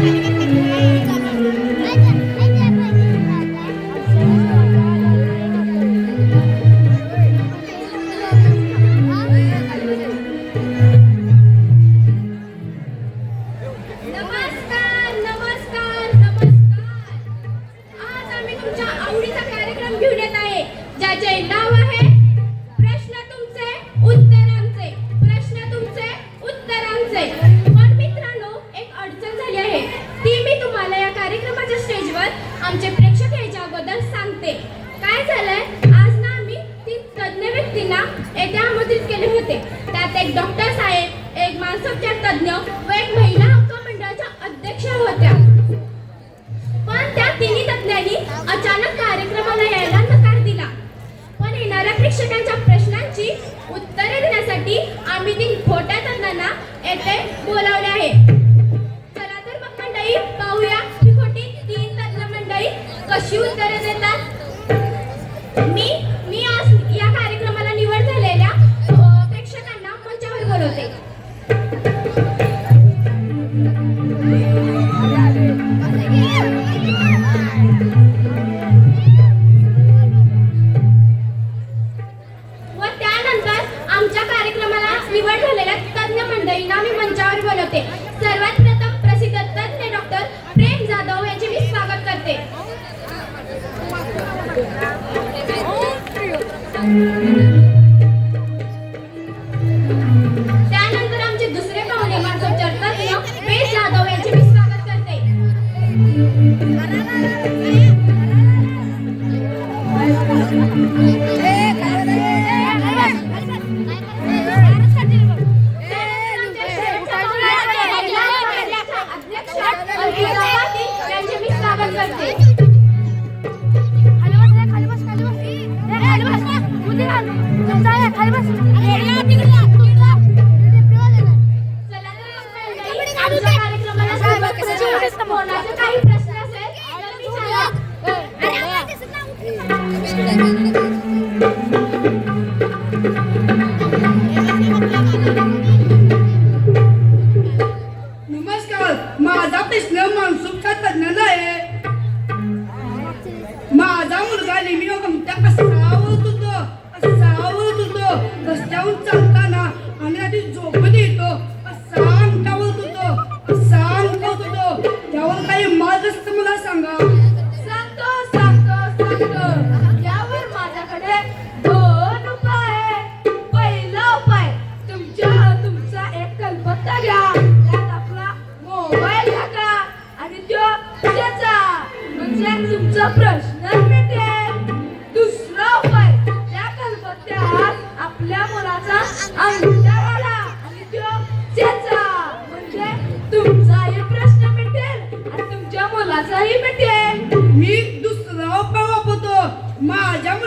Thank you. प्रेक्षकांच्या प्रश्नांची उत्तरे देण्यासाठी आम्ही ती खोट्या तज्ञांना येथे बोलावले आहे. चला तर मग मंडळी पाहूया ही खोटी तीन तज्ञ मंडळी कशी उत्तरे देतात. मी मी आज या कार्यक्रमाला निवड झालेल्या प्रेक्षकांना मंचावर बोलवते. Barra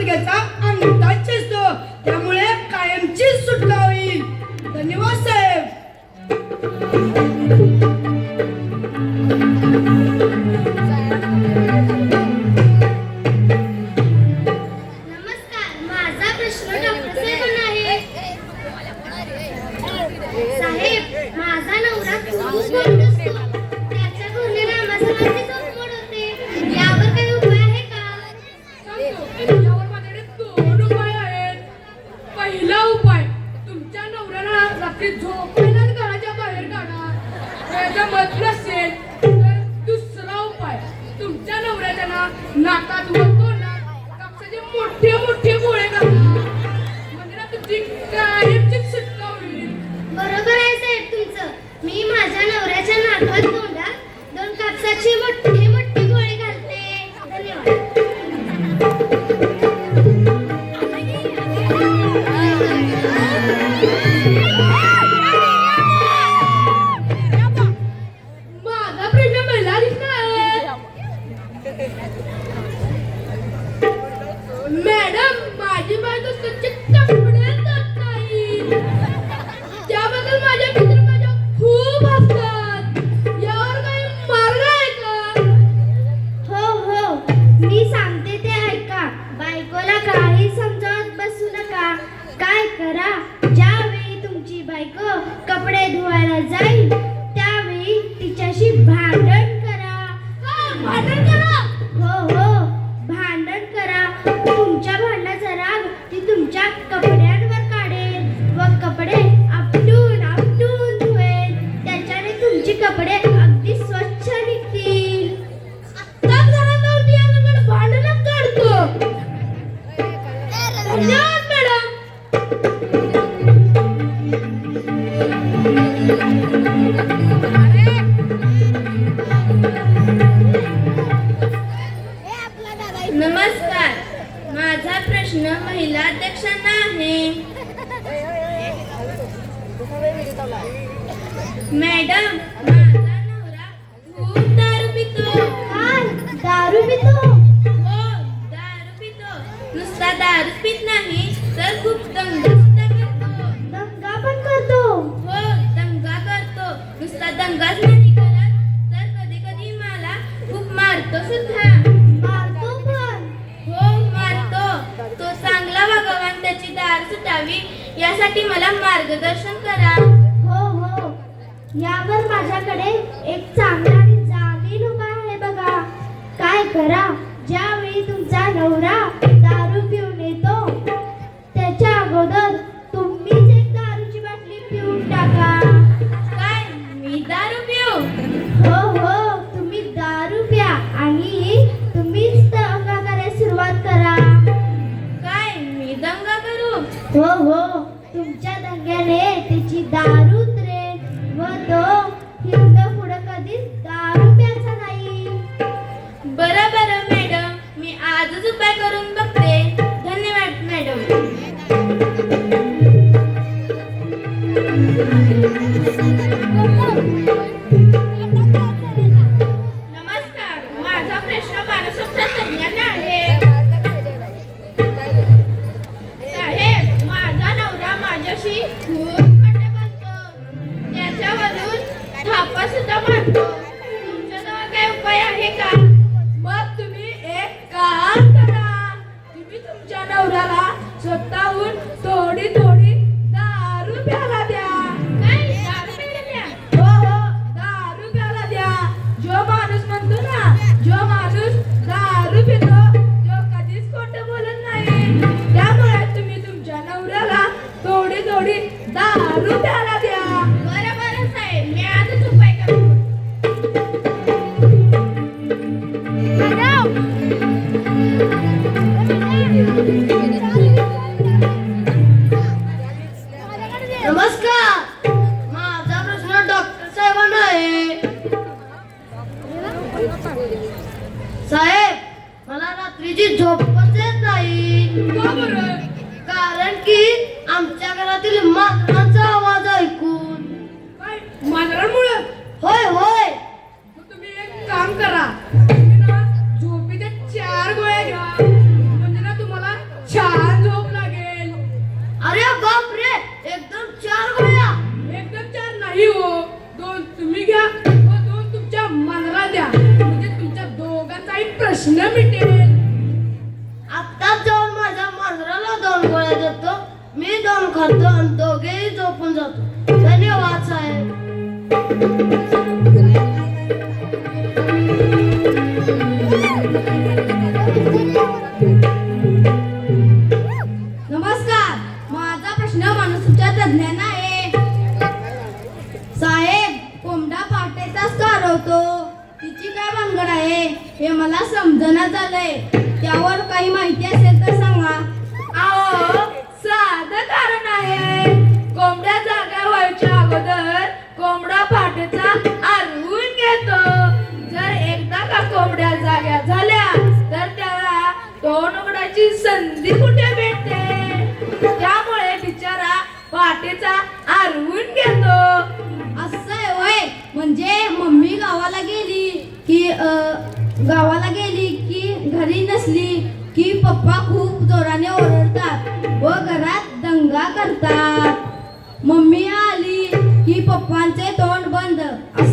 मुलग्याचा अंगठा चिसतो. त्यामुळे कायमची सुटका होईल धन्यवाद साहेब. त्याचं मत नसेल तर दुसरा उपाय. तुमच्या नवऱ्याच्या नाकात बायको कपडे धुवायला जाईल. मॅडम माझा नवरा खूप दारू पितो. काय? दारू पितो? हो दारू पितो. नुसता दारू पित नाही तर खूप दंगा सुद्धा करतो. दंगा पण करतो. हो दंगा करतो. नुसता दंगाच नाही करत तर कधी कधी मला खूप मारतो सुद्धा. मारतो पण. हो मारतो. तो चांगला आणि त्याची दार सुटावी यासाठी मला मार्गदर्शन करा. यावर माझ्याकडे एक चांगला आणि जामीन उपाय आहे बघा. काय करा? ज्यावेळी तुमचा नवरा दारू पिऊन येतो त्याच्या अगोदर तुम्हीच एक दारूची बाटली पिऊन टाका. काय? मी दारू पिऊ? हो हो तुम्ही दारू प्या आणि तुम्हीच दंगा करायला सुरुवात करा. काय? मी दंगा करू? हो हो. नमस्कार. माझा प्रश्न डॉक्टर साहेबांना आहे. साहेब मला रात्रीची झोपच येत नाही. कारण की कोंबडा आरवून घेतो. जर एकदा का कोंबड्या जाग्या झाल्या तर त्याला तोंड उघडायची संधी कुठे भेटते? त्यामुळे बिचारा पहाटेचा आरवून घेतो. असं आहे होय. म्हणजे मम्मी गावाला गेली की गावाला गेली की घरी नसली की पप्पा खूप जोराने ओरडतात व घरात दंगा करतात. मम्मी आली की पप्पांचे तोंड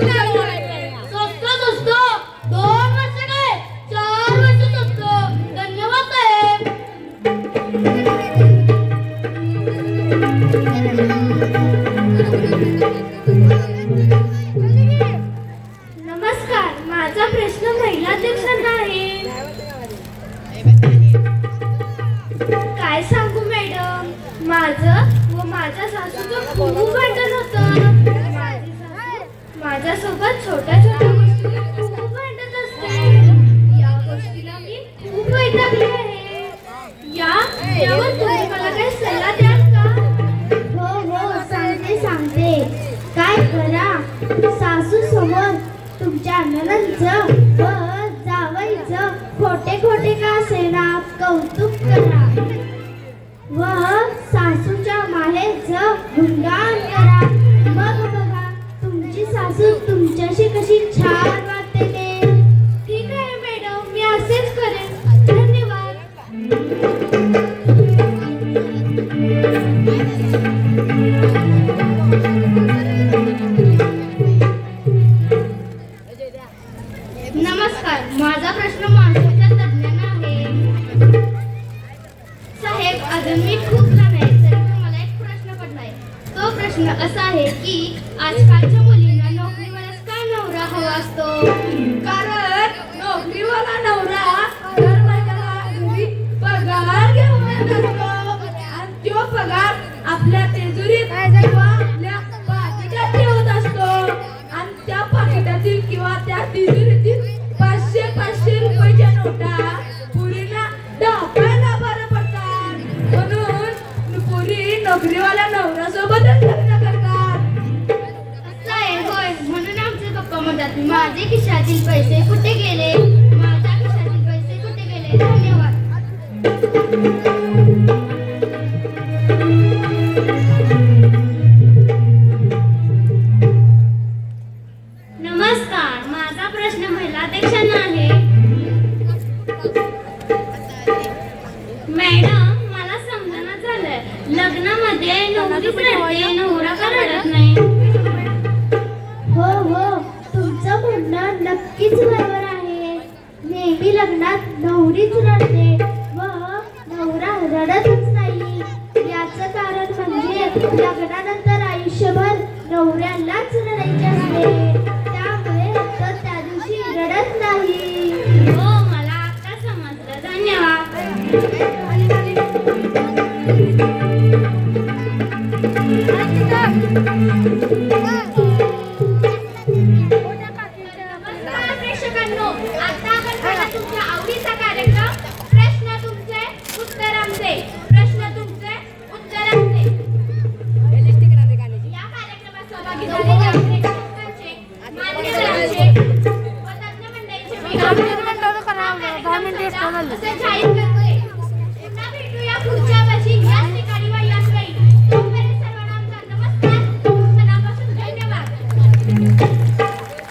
Sinaloa. Cuidado! असं आहे की आजकालच्या मुलींना नोकरीवालाच का नवरा हवा असतो? कारण नोकरीवाला नवरा पगार घेऊन आणि तो पगार आपल्या तेजुरीत किंवा आपल्या पाकिटात ठेवत असतो. आणि त्या पाकिटातील किंवा त्या तेजुरीतील पाचशे पाचशे रुपयाच्या नोटा पुरीला दहा बरं पडतात. म्हणून पुरी नोकरीवाला नवरा माझे खिशातील पैसे कुठे गेले? माझ्या खिशातील पैसे कुठे गेले? धन्यवाद. लग्नानंतर आयुष्यभर नवऱ्यालाच रडायचे असते. त्यामुळे तर त्या दिवशी रडत नाही. हो मला आता समजलं. धन्यवाद.